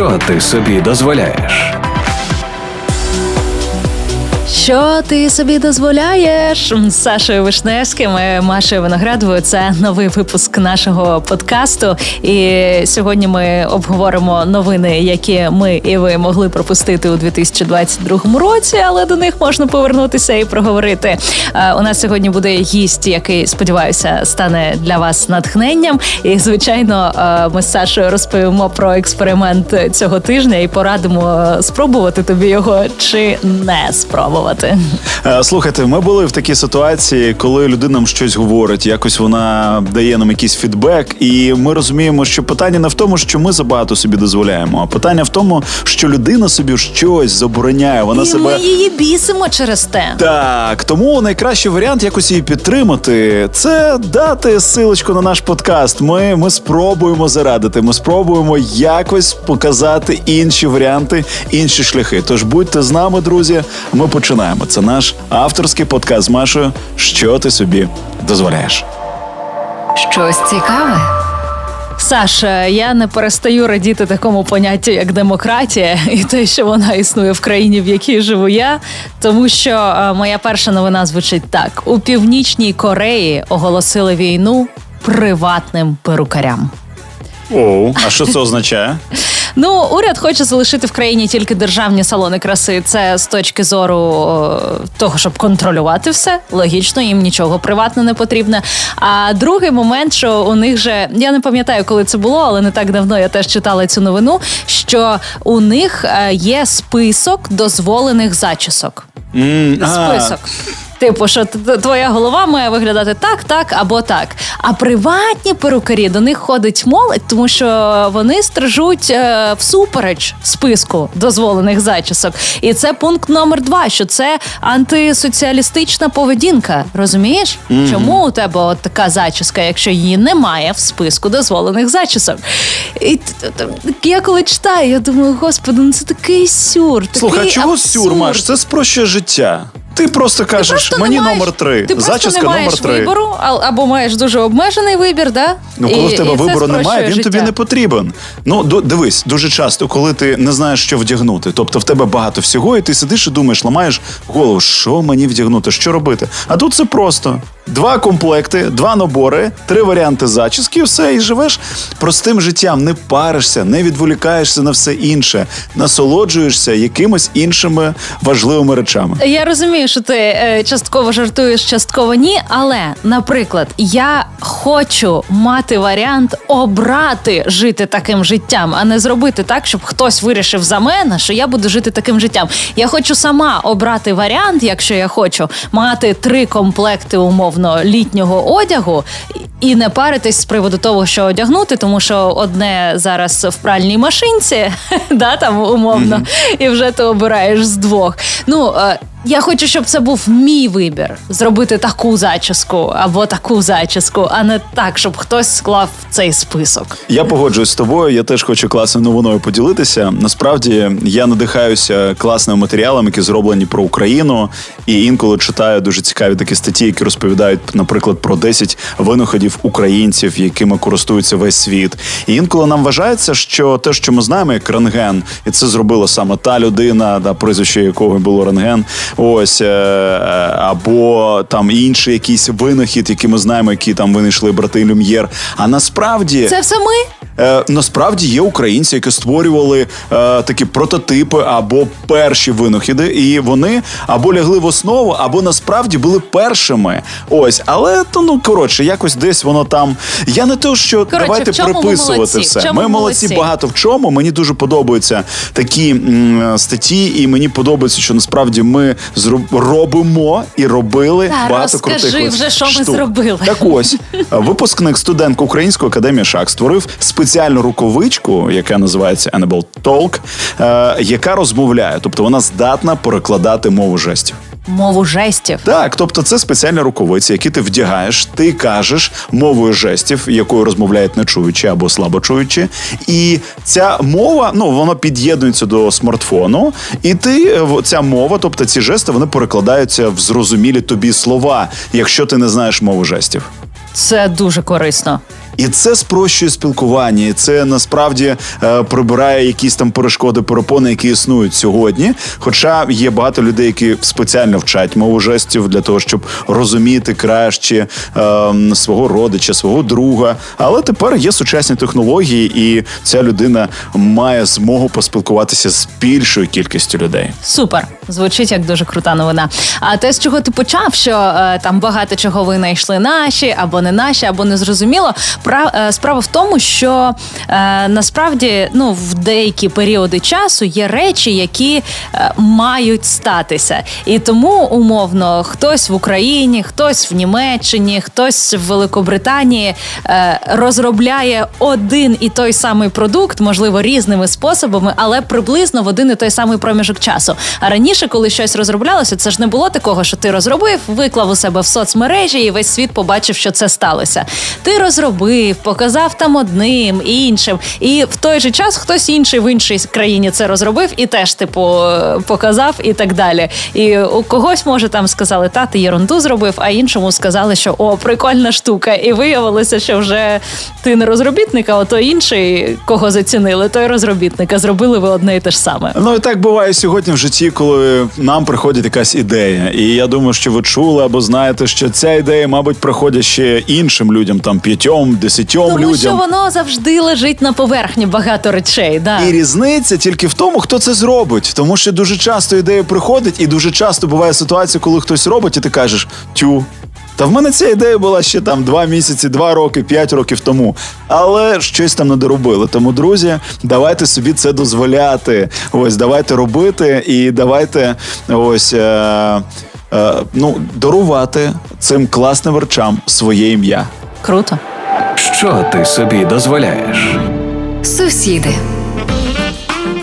Що ти собі дозволяєш? Що ти собі дозволяєш Сашою Вишневським і Машею Виноградовою? Це новий випуск нашого подкасту. І сьогодні ми обговоримо новини, які ми і ви могли пропустити у 2022 році, але до них можна повернутися і проговорити. У нас сьогодні буде гість, який сподіваюся стане для вас натхненням. І звичайно, ми з Сашою розповімо про експеримент цього тижня і порадимо спробувати тобі його чи не спробувати. Е, Слухайте, ми були в такій ситуації, коли людина нам щось говорить, якось вона дає нам якийсь фідбек, і ми розуміємо, що питання не в тому, що ми забагато собі дозволяємо, а питання в тому, що людина собі щось забороняє. Вона і себе ми її бісимо через те. Так, тому найкращий варіант якось її підтримати це дати силочку на наш подкаст. Ми, ми спробуємо зарадити. Ми спробуємо якось показати інші варіанти, інші шляхи. Тож будьте з нами, друзі. Ми починаємо. Це наш авторський подкаст з Машою. Що ти собі дозволяєш? Щось цікаве? Саша, я не перестаю радіти такому поняттю, як демократія, і те, що вона існує в країні, в якій живу я. Тому що е, моя перша новина звучить так: у північній Кореї оголосили війну приватним перукарям. Оу, а що це означає? Ну, уряд хоче залишити в країні тільки державні салони краси. Це з точки зору о, того, щоб контролювати все. Логічно, їм нічого приватне не потрібне. А другий момент, що у них же я не пам'ятаю, коли це було, але не так давно я теж читала цю новину. Що у них е, є список дозволених зачісок. А, Список. Типу, що твоя голова має виглядати так, так або так. А приватні перукарі до них ходить молодь, тому що вони стрижуть е, всупереч списку дозволених зачісок. І це пункт номер два: що це антисоціалістична поведінка. Розумієш? Чому у тебе от така зачіска, якщо її немає в списку дозволених зачісок? І я коли читаю, я думаю, господи, ну це такий сюр. Слухай, а чого абсурд. сюр, Маш? Це спрощує життя. Ти просто кажеш, Просто не мені маєш- номер три. Ти просто Зачіска не маєш номер три. вибору, а- або маєш дуже обмежений вибір, да? Ну, коли І- в тебе і це вибору немає, спрощує він тобі життя. не потрібен. Ну, до- дивись, дуже часто, коли ти не знаєш, що вдягнути, тобто в тебе багато всього, і ти сидиш і думаєш, ламаєш голову, що мені вдягнути, що робити. А тут це просто. Два комплекти, два набори, три варіанти зачіски, все, і живеш простим життям. Не паришся, не відволікаєшся на все інше, насолоджуєшся якимось іншими важливими речами. Я розумію, що ти е, частково жартуєш, частково ні. Але, наприклад, я хочу мати варіант обрати жити таким життям, а не зробити так, щоб хтось вирішив за мене, що я буду жити таким життям. Я хочу сама обрати варіант, якщо я хочу мати три комплекти умовно літнього одягу і не паритись з приводу того, що одягнути, тому що одне зараз в пральній машинці, да, там умовно, і вже ти обираєш з двох. Ну е, я хочу, щоб це був мій вибір зробити таку зачіску або таку зачіску, а не так, щоб хтось склав цей список. Я погоджуюсь з тобою. Я теж хочу класною новиною поділитися. Насправді я надихаюся класним матеріалом, які зроблені про Україну, і інколи читаю дуже цікаві такі статті, які розповідають, наприклад, про 10 винаходів українців, якими користується весь світ. І інколи нам вважається, що те, що ми знаємо, як рентген, і це зробила саме та людина, да, прізвище якого було рентген. Ось е, е, або там інший якийсь винахід, який ми знаємо, які там винайшли брати Люм'єр. А насправді Це все ми. Е, насправді є українці, які створювали е, такі прототипи або перші винахіди, і вони або лягли в основу, або насправді були першими. Ось, але то ну коротше, якось десь воно там. Я не то, що Коротше, давайте приписувати молодці? Все. ми молодці багато в чому. Мені дуже подобаються такі м, статті, і мені подобається, що насправді ми робимо і робили Та, багато розкажи крутих вже, що ми зробили. Так ось випускник студентка Української академії шах створив спеціальну рукавичку, яка називається Enable Talk, е, яка розмовляє, тобто вона здатна перекладати мову жестів. Мову жестів. Так, тобто це спеціальні рукавиці, які ти вдягаєш, ти кажеш мовою жестів, якою розмовляють нечуючі або слабочуючі. І ця мова, ну вона під'єднується до смартфону, і ти е, ця мова, тобто ці жести, вони перекладаються в зрозумілі тобі слова, якщо ти не знаєш мову жестів. Це дуже корисно. І це спрощує спілкування, і це насправді е, прибирає якісь там перешкоди, перепони, які існують сьогодні. Хоча є багато людей, які спеціально вчать мову жестів для того, щоб розуміти краще е, свого родича, свого друга. Але тепер є сучасні технології, і ця людина має змогу поспілкуватися з більшою кількістю людей. Супер, звучить як дуже крута новина. А те, з чого ти почав, що е, там багато чого ви знайшли наші, або не наші, або не зрозуміло. Справа в тому, що е, насправді ну, в деякі періоди часу є речі, які е, мають статися. І тому умовно хтось в Україні, хтось в Німеччині, хтось в Великобританії е, розробляє один і той самий продукт, можливо, різними способами, але приблизно в один і той самий проміжок часу. А раніше, коли щось розроблялося, це ж не було такого, що ти розробив, виклав у себе в соцмережі, і весь світ побачив, що це сталося. Ти розробив, показав там одним іншим, і в той же час хтось інший в іншій країні це розробив і теж, типу, показав і так далі. І у когось може там сказали, та ти єрунду зробив, а іншому сказали, що о, прикольна штука. І виявилося, що вже ти не розробітник, а ото інший, кого зацінили, той розробітник, а зробили ви одне і те ж саме. Ну і так буває сьогодні в житті, коли нам приходить якась ідея. І я думаю, що ви чули або знаєте, що ця ідея, мабуть, приходить ще іншим людям, там п'ятьом, десятьом Тому людям. що воно завжди лежить на поверхні багато речей. Да. І різниця тільки в тому, хто це зробить. Тому що дуже часто ідея приходить, і дуже часто буває ситуація, коли хтось робить, і ти кажеш тю. Та в мене ця ідея була ще там два місяці, два роки, п'ять років тому. Але щось там не доробили. Тому, друзі, давайте собі це дозволяти. Ось давайте робити і давайте ось. Е- е, ну, дарувати цим класним речам своє ім'я. Круто. Що ти собі дозволяєш? Сусіди.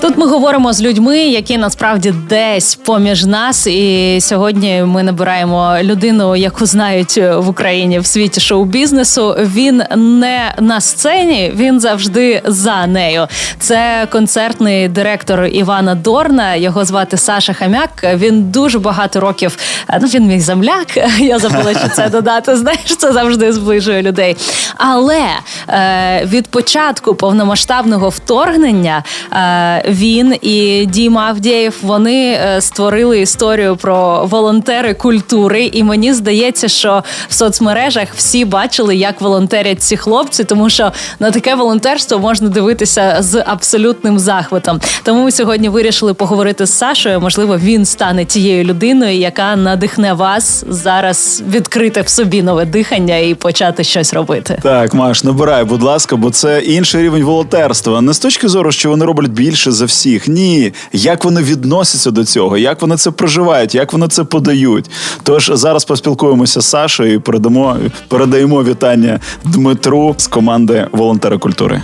Тут ми говоримо з людьми, які насправді десь поміж нас. І сьогодні ми набираємо людину, яку знають в Україні в світі шоу-бізнесу. Він не на сцені, він завжди за нею. Це концертний директор Івана Дорна. Його звати Саша Хам'як. Він дуже багато років. Ну він мій земляк. Я забула, що це додати. Знаєш, це завжди зближує людей. Але е, від початку повномасштабного вторгнення. Е, він і Діма Авдєєв вони е, створили історію про волонтери культури. І мені здається, що в соцмережах всі бачили, як волонтерять ці хлопці, тому що на таке волонтерство можна дивитися з абсолютним захватом. Тому ми сьогодні вирішили поговорити з Сашою. Можливо, він стане тією людиною, яка надихне вас зараз відкрити в собі нове дихання і почати щось робити. Так, Маш, набирай, будь ласка, бо це інший рівень волонтерства. Не з точки зору, що вони роблять більше за всіх. Ні, як вони відносяться до цього, як вони це проживають, як вони це подають. Тож зараз поспілкуємося з Сашою і передамо передаємо вітання Дмитру з команди волонтери культури.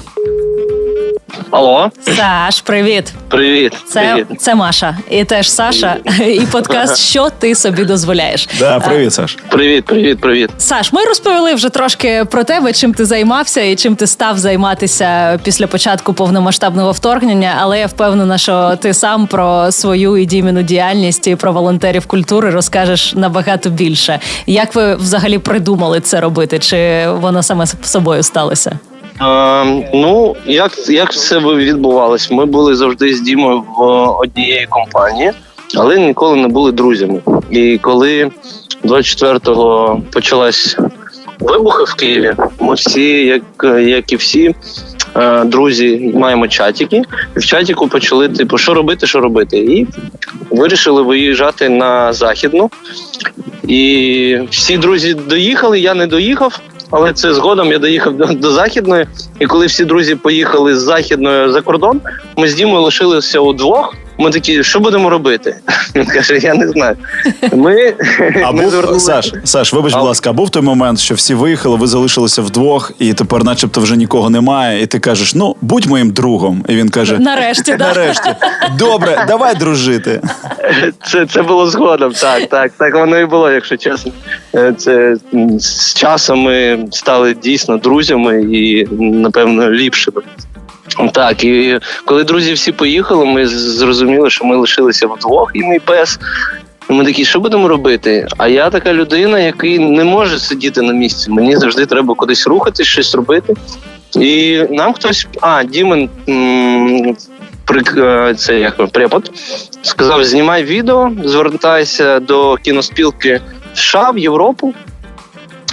Алло, Саш, привіт. привіт. Це, привіт. це Маша, і теж Саша, і подкаст Що ти собі дозволяєш? Да, привіт, Саш. Привіт, привіт, привіт. Саш, ми розповіли вже трошки про тебе, чим ти займався і чим ти став займатися після початку повномасштабного вторгнення. Але я впевнена, що ти сам про свою і діміну діяльність і про волонтерів культури розкажеш набагато більше. Як ви взагалі придумали це робити? Чи воно саме з собою сталося? Е, ну, як, як це відбувалось? Ми були завжди з Дімою в однієї компанії, але ніколи не були друзями. І коли 24-го почалась вибухи в Києві, ми всі, як, як і всі. е, Друзі, маємо чатики, і в чатіку почали, типу, що робити, що робити. І вирішили виїжджати на західну. І всі друзі доїхали, я не доїхав, але це згодом я доїхав до, до західної. І коли всі друзі поїхали з західної за кордон, ми з Дімою лишилися удвох. Ми такі, що будемо робити? Він каже: Я не знаю. Ми, А ми був Саш, Саш, вибач, будь ласка, а був той момент, що всі виїхали, ви залишилися вдвох, і тепер, начебто, вже нікого немає. І ти кажеш: ну будь моїм другом. І він каже: Нарешті, нарешті, добре, давай дружити. Це, це було згодом. Так, так, так воно і було, якщо чесно. Е, Це з часом ми стали дійсно друзями і напевно ліпшими. Так, і коли друзі всі поїхали, ми зрозуміли, що ми лишилися вдвох, і мій пес. Ми такі, що будемо робити? А я така людина, який не може сидіти на місці. Мені завжди треба кудись рухатись, щось робити. І нам хтось, а, Дімен, м, прик, е, це як препод, сказав: знімай відео, звертайся до кіноспілки США, в Європу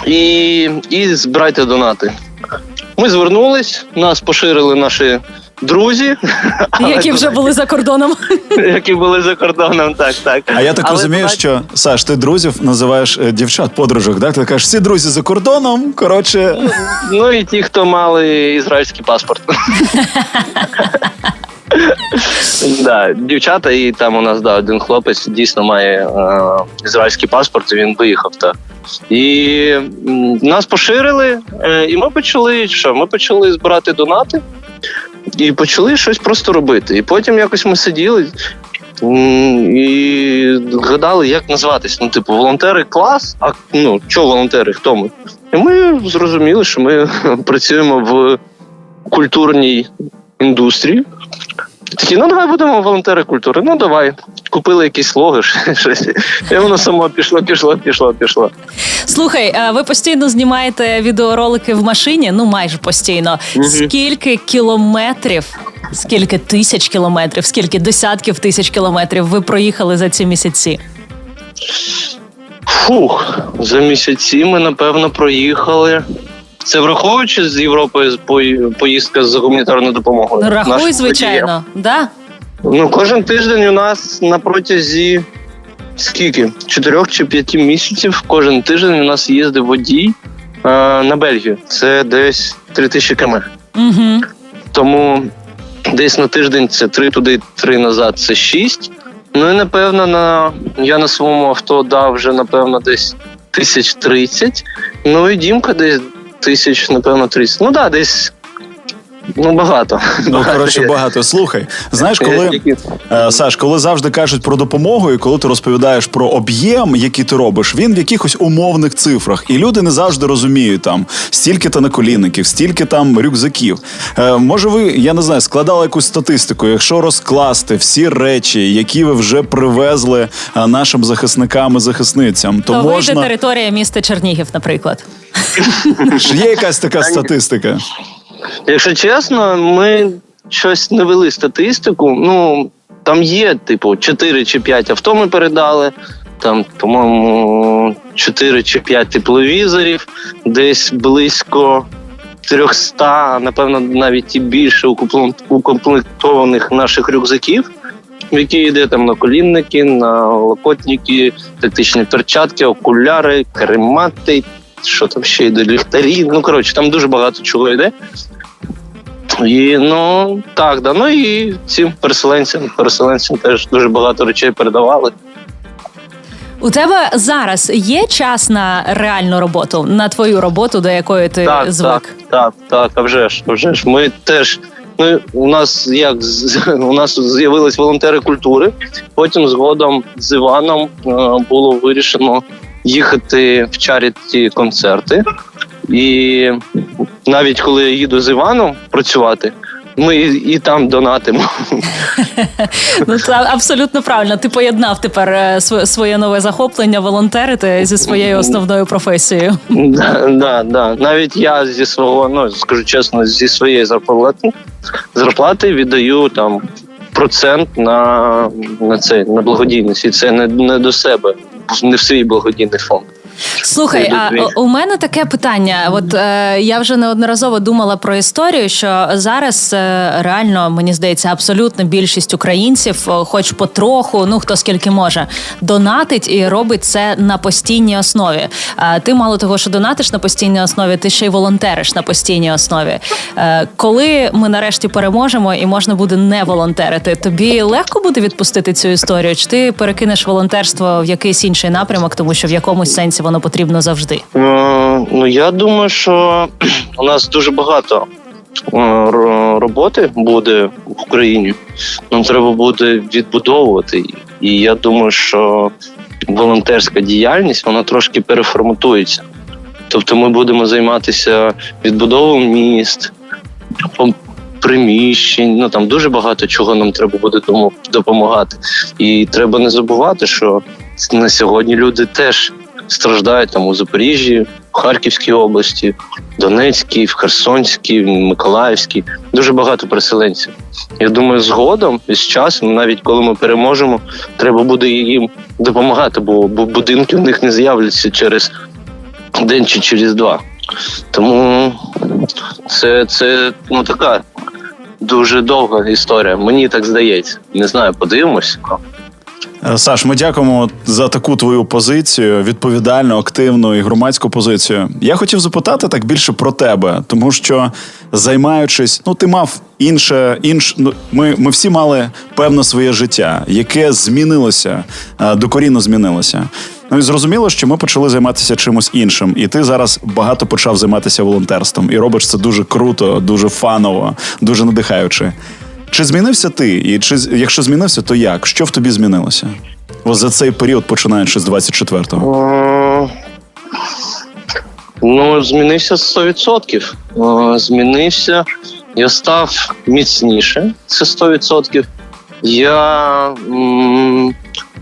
і, і збирайте донати. Ми звернулись, нас поширили наші друзі, Які вже були за кордоном. які були за кордоном. Так, так. А я так Але розумію, давайте- що Саш, ти друзів називаєш е, дівчат, подружок, так? Ти кажеш, всі друзі за кордоном. Коротше, Ну і ті, хто мали ізраїльський паспорт. да, дівчата, і там у нас да, один хлопець дійсно має е, ізраїльський паспорт, і він виїхав. Так. І нас поширили, е, і ми почали що? Ми почали збирати донати і почали щось просто робити. І потім якось ми сиділи. І гадали, як назватись. Ну, типу, волонтери клас. А ну що волонтери? Хто ми? І ми зрозуміли, що ми працюємо в культурній індустрії. Такі, ну давай будемо волонтери культури. Ну давай. Купили якісь логи, щось. І воно само пішло, пішло, пішло, пішло. Слухай, а ви постійно знімаєте відеоролики в машині? Ну майже постійно. Скільки кілометрів, скільки тисяч кілометрів, скільки десятків тисяч кілометрів ви проїхали за ці місяці? Фух, за місяці ми, напевно, проїхали. Це враховуючи з Європи поїздка з гуманітарною допомогою. Ну, рахуй, звичайно, да? Ну, кожен тиждень у нас на протязі скільки? Чотирьох чи п'яти місяців. Кожен тиждень у нас їздив водій е, на Бельгію. Це десь 3000 км. Угу. Тому десь на тиждень це три туди, три назад це шість. Ну і напевно, на я на своєму авто дав вже напевно десь тисяч тридцять. Ну і Дімка десь тисяч, напевно, тридцять. Ну так, да, десь ну багато. ну коротше, багато. Слухай, знаєш, коли. Е, Саш, коли завжди кажуть про допомогу, і коли ти розповідаєш про об'єм, який ти робиш, він в якихось умовних цифрах, і люди не завжди розуміють там стільки то наколінників, стільки там рюкзаків. Е, може, ви я не знаю, складали якусь статистику, якщо розкласти всі речі, які ви вже привезли е, нашим захисникам і захисницям, то, То вийде територія міста Чернігів, наприклад. Є якась така статистика. Якщо чесно, ми щось не вели статистику. Ну там є, типу, 4 чи 5 авто ми передали. Там, по-моєму, 4 чи 5 тепловізорів, десь близько 300, а напевно, навіть і більше укомплектованих наших рюкзаків, в які йде там наколінники, налокотники, тактичні перчатки, окуляри, каремати, що там ще йде, ліхтарі. Ну коротше, там дуже багато чого йде. І ну так, да. Ну і цим переселенцям, переселенцям теж дуже багато речей передавали. У тебе зараз є час на реальну роботу, на твою роботу, до якої ти так, звик? так, так, так, а вже ж, а вже ж. Ми теж. Ми, у нас як у нас з'явились волонтери культури. Потім згодом з Іваном е, було вирішено їхати в чаріті концерти. І навіть коли я їду з Іваном працювати, ми і, і там донатимо. Ну це абсолютно правильно. Ти поєднав тепер е, своє нове захоплення волонтерити зі своєю основною професією. Да, да, да. Навіть я зі свого, ну скажу чесно, зі своєї зарплати зарплати віддаю там процент на, на це на благодійність. І це не, не до себе, не в свій благодійний фонд. Слухай, а у мене таке питання. От е, я вже неодноразово думала про історію, що зараз е, реально мені здається, абсолютно більшість українців, е, хоч потроху, ну хто скільки може, донатить і робить це на постійній основі. А ти мало того, що донатиш на постійній основі, ти ще й волонтериш на постійній основі. Е, коли ми нарешті переможемо і можна буде не волонтерити, тобі легко буде відпустити цю історію? Чи ти перекинеш волонтерство в якийсь інший напрямок, тому що в якомусь сенсі воно потрібно завжди? Е, ну я думаю, що у нас дуже багато е, роботи буде в Україні. Нам треба буде відбудовувати. І я думаю, що волонтерська діяльність вона трошки переформатується. Тобто ми будемо займатися відбудовою міст, приміщень. Ну там дуже багато чого нам треба буде дому- допомагати. І треба не забувати, що на сьогодні люди теж страждають там у Запоріжжі, в Харківській області, Донецькій, в Херсонській, в Миколаївській. Дуже багато переселенців. Я думаю, згодом і з часом, навіть коли ми переможемо, треба буде їм допомагати, бо будинки в них не з'являться через день чи через два. Тому це, це ну така дуже довга історія. Мені так здається. Не знаю, подивимось. Е, Саш, ми дякуємо за таку твою позицію, відповідальну, активну і громадську позицію. Я хотів запитати так більше про тебе, тому що займаючись, ну ти мав інше, інш, ну ми, ми всі мали певне своє життя, яке змінилося, е, докорінно змінилося. Ну і зрозуміло, що ми почали займатися чимось іншим, і ти зараз багато почав займатися волонтерством, і робиш це дуже круто, дуже фаново, дуже надихаюче. Чи змінився ти? І чи якщо змінився, то як? Що в тобі змінилося? Ось за цей період, починаючи з 24-го. Е, Ну, змінився 100%. Е, Змінився. Я став міцніше, це 100%. Я м,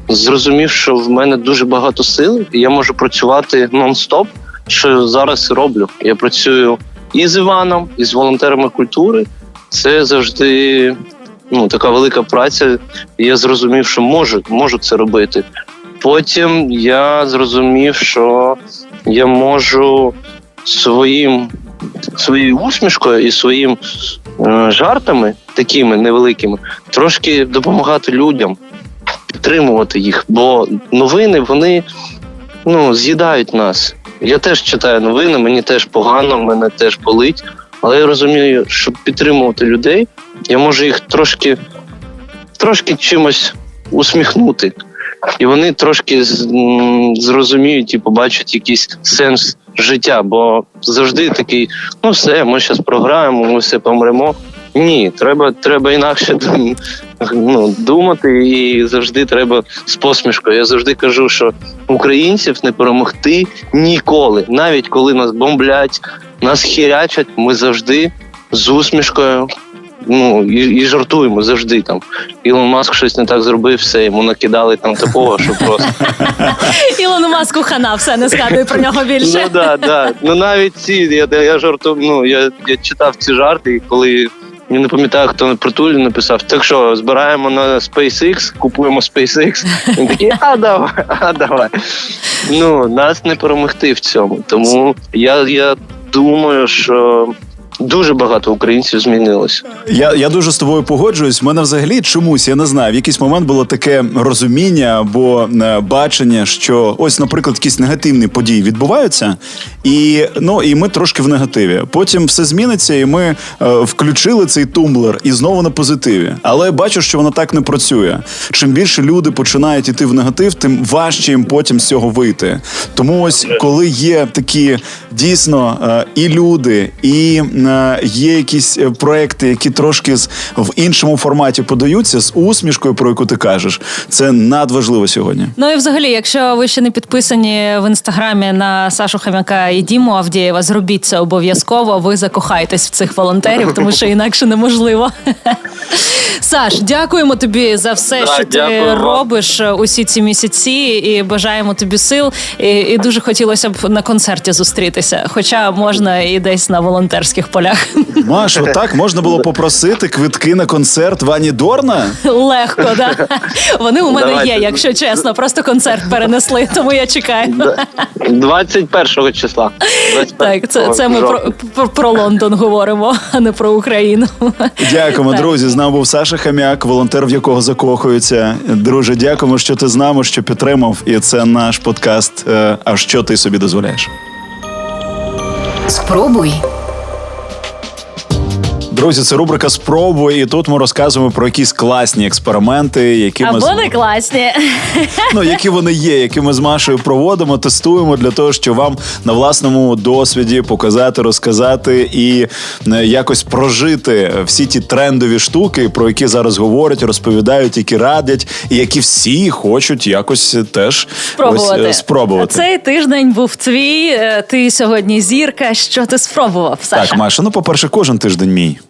зрозумів, що в мене дуже багато сил, і я можу працювати нон-стоп, що зараз роблю. Я працюю і з Іваном, і з волонтерами культури. Це завжди ну, така велика праця. Я зрозумів, що можу, можу це робити. Потім я зрозумів, що я можу своїм своєю усмішкою і своїм е, жартами, такими невеликими, трошки допомагати людям, підтримувати їх. Бо новини вони ну, з'їдають нас. Я теж читаю новини, мені теж погано, мене теж болить. Але я розумію, щоб підтримувати людей, я можу їх трошки, трошки чимось усміхнути. І вони трошки зрозуміють і побачать якийсь сенс життя. Бо завжди такий: ну все, ми зараз програємо, ми все помремо. Ні, треба, треба інакше ну, думати, і завжди треба з посмішкою. Я завжди кажу, що українців не перемогти ніколи. Навіть коли нас бомблять, нас хірячать, ми завжди з усмішкою. Ну і, і жартуємо завжди там. Ілон Маск щось не так зробив, все йому накидали там такого, що просто Ілону маску хана, все не згадуй про нього більше. ну да, да. Ну навіть ці я, я жарту. Ну я, я читав ці жарти, і коли я не пам'ятаю, хто на притулі написав. Так що збираємо на SpaceX, купуємо SpaceX. Він такий, а давай, а давай. Ну нас не перемогти в цьому. Тому я, я думаю, що дуже багато українців змінилося. Я, я дуже з тобою погоджуюсь. У мене взагалі чомусь, я не знаю, в якийсь момент було таке розуміння або е, бачення, що ось, наприклад, якісь негативні події відбуваються, і ну і ми трошки в негативі. Потім все зміниться, і ми е, включили цей тумблер і знову на позитиві. Але бачу, що воно так не працює. Чим більше люди починають іти в негатив, тим важче їм потім з цього вийти. Тому ось коли є такі дійсно е, і люди, і е, є якісь е, проекти, які трошки з в іншому форматі подаються з усмішкою, про яку ти кажеш, це надважливо сьогодні. Ну і взагалі, якщо ви ще не підписані в інстаграмі на Сашу Хам'яка і Авдієва, зробіть це обов'язково. Ви закохаєтесь в цих волонтерів, тому що інакше неможливо. Саш, дякуємо тобі за все, Да, що ти дякую вам. робиш е, усі ці місяці, і бажаємо тобі сил. І, і дуже хотілося б на концерті зустрітися, хоча можна і десь на волонтерських полях. Маш, отак можна було попросити квитки на концерт Вані Дорна. Легко, да. Вони у мене Давайте. є, якщо чесно. Просто концерт перенесли, тому я чекаю. 21 числа. 21 Так, це, це ми про, про, про Лондон говоримо, а не про Україну. Дякуємо, Так. друзі. Нами був Саша Хам'як, волонтер, в якого закохуються. Друже, дякуємо, що ти з нами, що підтримав. І це наш подкаст. е, А що ти собі дозволяєш? Спробуй. Друзі, це рубрика Спробуй, і тут ми розказуємо про якісь класні експерименти, які ми Або з- не класні. ну, які вони є, які ми з Машею проводимо, тестуємо для того, щоб вам на власному досвіді показати, розказати і е, якось прожити всі ті трендові штуки, про які зараз говорять, розповідають, які радять, і які всі хочуть якось теж Спробувати. Ось, е, спробувати. Цей тиждень був твій. е, Ти сьогодні зірка. Що ти спробував, Саша? Так, Маша, ну, по-перше, кожен тиждень мій.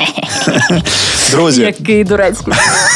Друзі, Який дурецький.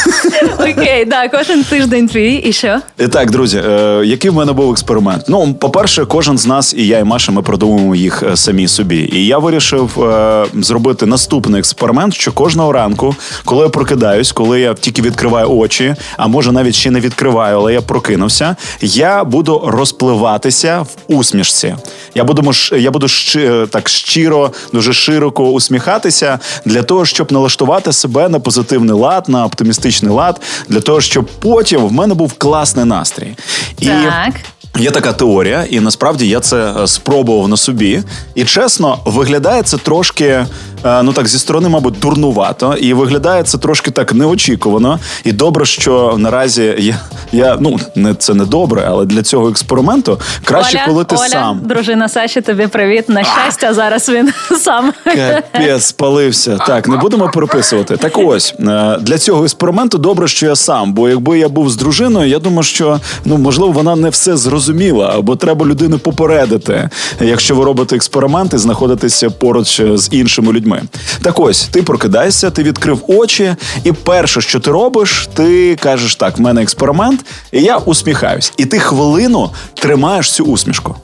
Окей, да, кожен тиждень твій. І що? І так, друзі, е, який в мене був експеримент? Ну, по-перше, кожен з нас, і я, і Маша, ми продумуємо їх е, самі собі. І я вирішив е, зробити наступний експеримент, що кожного ранку, коли я прокидаюсь, коли я тільки відкриваю очі, а може навіть ще не відкриваю, але я прокинувся, я буду розпливатися в усмішці. Я буду я буду щи- так щиро, дуже широко усміхатися для того, щоб налаштувати себе на позитивний лад, на оптимістичний лад, для того, щоб потім в мене був класний настрій. І Так. Є така теорія, і насправді я це е, спробував на собі. І чесно, виглядає це трошки, ну так, зі сторони, мабуть, дурнувато, і виглядає це трошки так неочікувано. І добре, що наразі я, я ну не це не добре, але для цього експерименту краще, Оля, коли ти Оля, сам. дружина Саші, тобі привіт. На щастя, зараз він сам. Капець, спалився. Так, не будемо переписувати. Так ось е, для цього експерименту добре, що я сам. Бо якби я був з дружиною, я думаю, що ну можливо вона не все зрозуміла, або треба людину попередити, якщо ви робите експеримент і знаходитеся поруч з іншими людьми. Так ось ти прокидаєшся, ти відкрив очі, і перше, що ти робиш, ти кажеш: так, в мене експеримент, і я усміхаюсь. І ти хвилину тримаєш цю усмішку.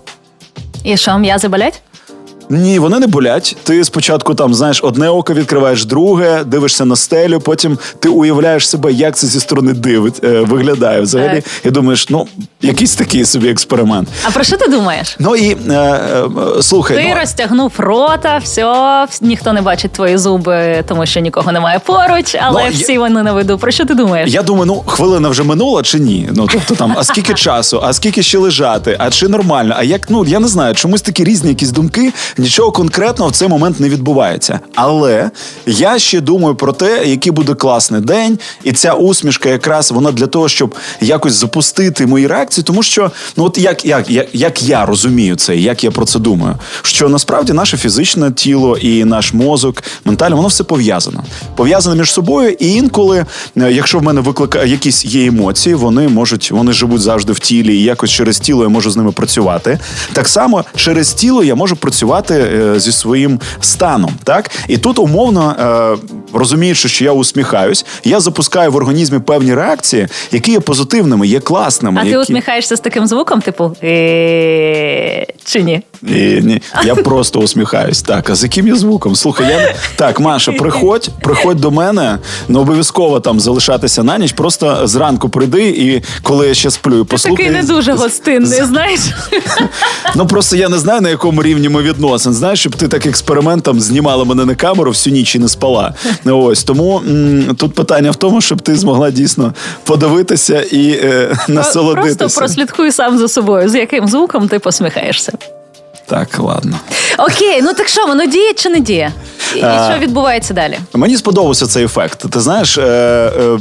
І що, м'язи болять? Ні, вони не болять. Ти спочатку там знаєш одне око відкриваєш, друге, дивишся на стелю. Потім ти уявляєш себе, як це зі сторони дивить, е, виглядає взагалі. Так. І думаєш, ну якийсь такий собі експеримент. А про що ти думаєш? Ну і е, е, слухай, Ти ну, розтягнув рота, все, ніхто не бачить твої зуби, тому що нікого немає поруч, але Ну, я- всі вони на виду. Про що ти думаєш? Я думаю, ну хвилина вже минула чи ні? Ну тобто там, а скільки часу, а скільки ще лежати, а чи нормально? А як ну я не знаю, чомусь такі різні якісь думки, нічого конкретного в цей момент не відбувається. Але я ще думаю про те, який буде класний день, і ця усмішка, якраз вона для того, щоб якось запустити мої реакції, тому що ну от як, як, як, як я розумію це, як я про це думаю, що насправді наше фізичне тіло і наш мозок, ментально, воно все пов'язано. Пов'язане між собою, і інколи, е, якщо в мене викликає якісь є емоції, вони можуть, вони живуть завжди в тілі, і якось через тіло я можу з ними працювати. Так само через тіло я можу працювати е, зі своїм станом. Так і тут умовно е, розуміючи, що я усміхаюсь, я запускаю в організмі певні реакції, які є позитивними, є класними. а ти усміхаєшся з таким звуком, типу «Е, чи ні? Ні, ні, я просто усміхаюсь. Так, а з яким я звуком? Слухай, я так, Маша, приходь, приходь до мене. Не обов'язково там залишатися на ніч. Просто зранку прийди, і коли я ще сплю, і Ти такий не дуже гостинний, знаєш? Ну просто я не знаю на якому рівні ми відносин. Знаєш, щоб ти так експериментом знімала мене на камеру всю ніч і не спала. Ось тому м, тут питання в тому, щоб ти змогла дійсно подивитися і е, насолодитися. Просто прослідкуй сам за собою, з яким звуком ти посміхаєшся. Так, ладно. Окей, ну так що, воно діє чи не діє? І, і що відбувається далі? Мені сподобався цей ефект. Ти знаєш, е, е,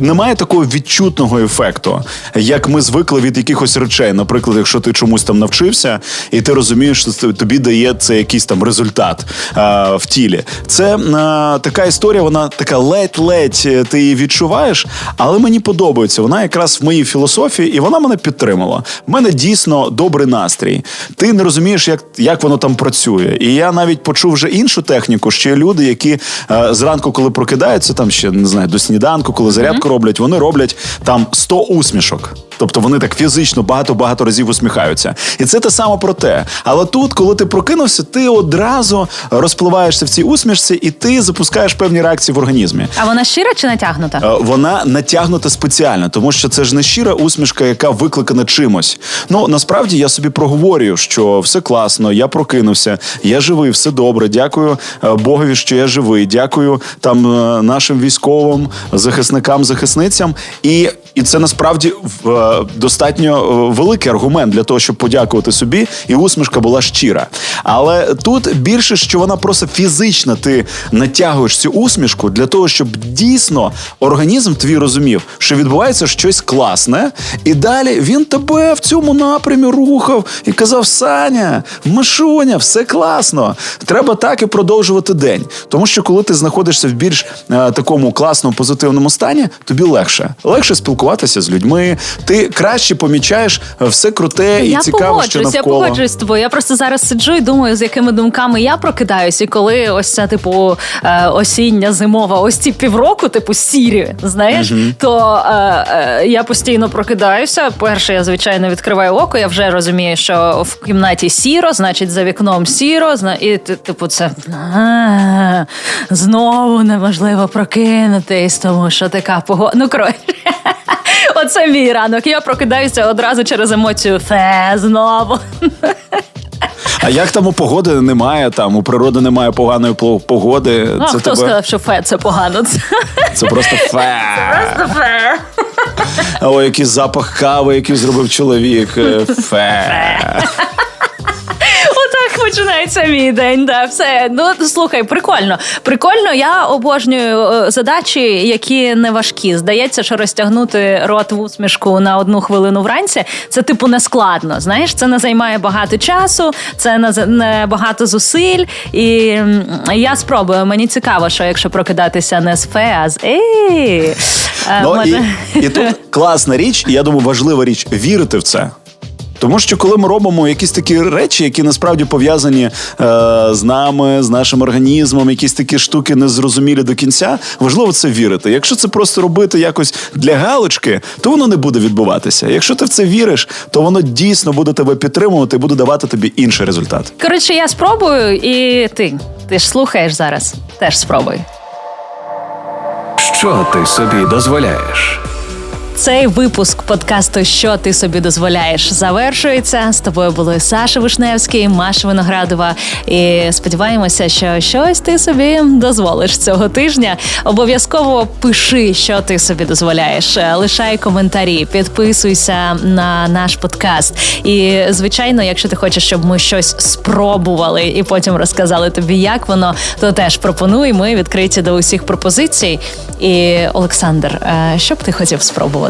немає такого відчутного ефекту, як ми звикли від якихось речей. Наприклад, якщо ти чомусь там навчився, і ти розумієш, що тобі дає це якийсь там результат е, в тілі. Це е, така історія, вона така ледь-ледь е, ти її відчуваєш, але мені подобається. Вона якраз в моїй філософії, і вона мене підтримала. В мене дійсно добрий настрій. Ти не розумієш, як, як воно там працює. І я навіть почув вже іншу техніку. Ще є люди, які е, зранку, коли прокидаються, там ще не знаю, до сніданку, коли зарядку роблять, вони роблять там 100 усмішок. Тобто вони так фізично багато-багато разів усміхаються. І це те саме про те. Але тут, коли ти прокинувся, ти одразу розпливаєшся в цій усмішці, і ти запускаєш певні реакції в організмі. А вона щира чи натягнута? Е, Вона натягнута спеціально, тому що це ж не щира усмішка, яка викликана чимось. Ну насправді я собі проговорюю, що все класно, я прокинувся, я живий, все добре. Дякую е, Богові, що я живий. Дякую там е, нашим військовим, захисникам, захисницям. І, і це насправді е, достатньо е, великий аргумент для того, щоб подякувати собі, і усмішка була щира. Але тут більше, що вона просто фізично ти натягуєш цю усмішку для того, щоб дійсно організм твій розумів, що відбувається щось класне, і далі він тебе в цьому напрямі рухав і казав: Саня, Машуня, все класно. Треба так і продовжувати день. Тому що коли ти знаходишся в більш е, такому класному позитивному стані, тобі легше. Легше спілкуватися з людьми. Ти краще помічаєш все круте і я цікаве, що погоджуюсь, я погоджуюсь з тобою. Я просто зараз сиджу і думаю, з якими думками я прокидаюсь, і коли ось ця типу е, осіння, зимова, ось ці півроку, типу сірі, знаєш, то е, е, я постійно прокидаюся. Перше, я звичайно відкриваю око. Я вже розумію, що в кімнаті сіро, значить за вікном сіро. І типу, це знову неможливо прокинутись, тому що така погода. Ну коротше. Оце мій ранок. Я прокидаюся одразу через емоцію фе знову. А як там у погоди немає? Там у природи немає поганої погоди. Ну, а це хто тебе сказав, що фе це погано? Це це просто фе. просто фе. О, який запах кави, який зробив чоловік. Фе. Фе. Починається мій день. Да, все. Ну слухай, прикольно. Прикольно, я обожнюю е, задачі, які не важкі. Здається, що розтягнути рот в усмішку на одну хвилину вранці це типу не складно. Знаєш, це не займає багато часу, це не, багато зусиль. І я спробую. Мені цікаво, що якщо прокидатися не з фе, а з ей. Е, Ну, і, і тут класна річ, і я думаю, важлива річ вірити в це. Тому що коли ми робимо якісь такі речі, які насправді пов'язані е, з нами, з нашим організмом, якісь такі штуки незрозумілі до кінця, важливо це вірити. Якщо це просто робити якось для галочки, то воно не буде відбуватися. Якщо ти в це віриш, то воно дійсно буде тебе підтримувати і буде давати тобі інший результат. Коротше, я спробую, і ти. Ти ж слухаєш зараз. Теж спробуй. Що ти собі дозволяєш? Цей випуск подкасту Що ти собі дозволяєш завершується. З тобою були Саша Вишневський, Маша Виноградова. І сподіваємося, що щось ти собі дозволиш цього тижня. Обов'язково пиши, що ти собі дозволяєш. Лишай коментарі, підписуйся на наш подкаст. І звичайно, якщо ти хочеш, щоб ми щось спробували і потім розказали тобі, як воно, то теж пропонуй. Ми відкриті до усіх пропозицій. І Олександр, е, що б ти хотів спробувати?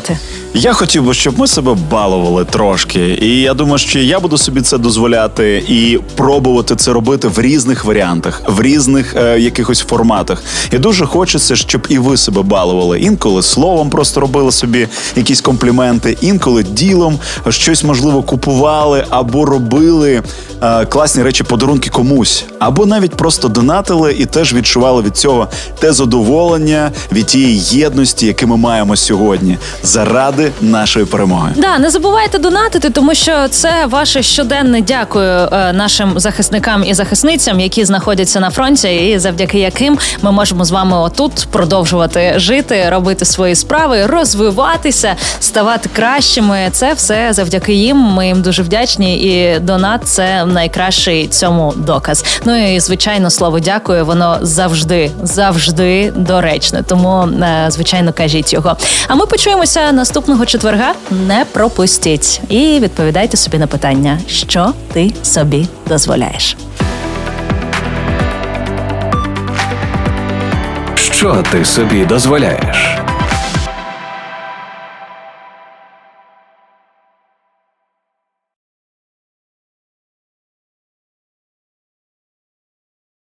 Я хотів би, щоб ми себе балували трошки. І я думаю, що я буду собі це дозволяти і пробувати це робити в різних варіантах, в різних е, якихось форматах. І дуже хочеться, щоб і ви себе балували. Інколи словом просто робили собі якісь компліменти, інколи ділом щось можливо купували або робили е, класні речі, подарунки комусь, або навіть просто донатили і теж відчували від цього те задоволення від тієї єдності, яке ми маємо сьогодні, заради нашої перемоги. Да, не забувайте донатити, тому що це ваше щоденне дякую е, нашим захисникам і захисницям, які знаходяться на фронті, і завдяки яким ми можемо з вами отут продовжувати жити, робити свої справи, розвиватися, ставати кращими. Це все завдяки їм. Ми їм дуже вдячні. І донат це найкращий цьому доказ. Ну і звичайно, слово дякую. Воно завжди, завжди доречне. Тому е, звичайно кажіть його. А ми почуємося наступного четверга. Не пропустіть і відповідайте собі на питання, що ти собі дозволяєш. Що ти собі дозволяєш?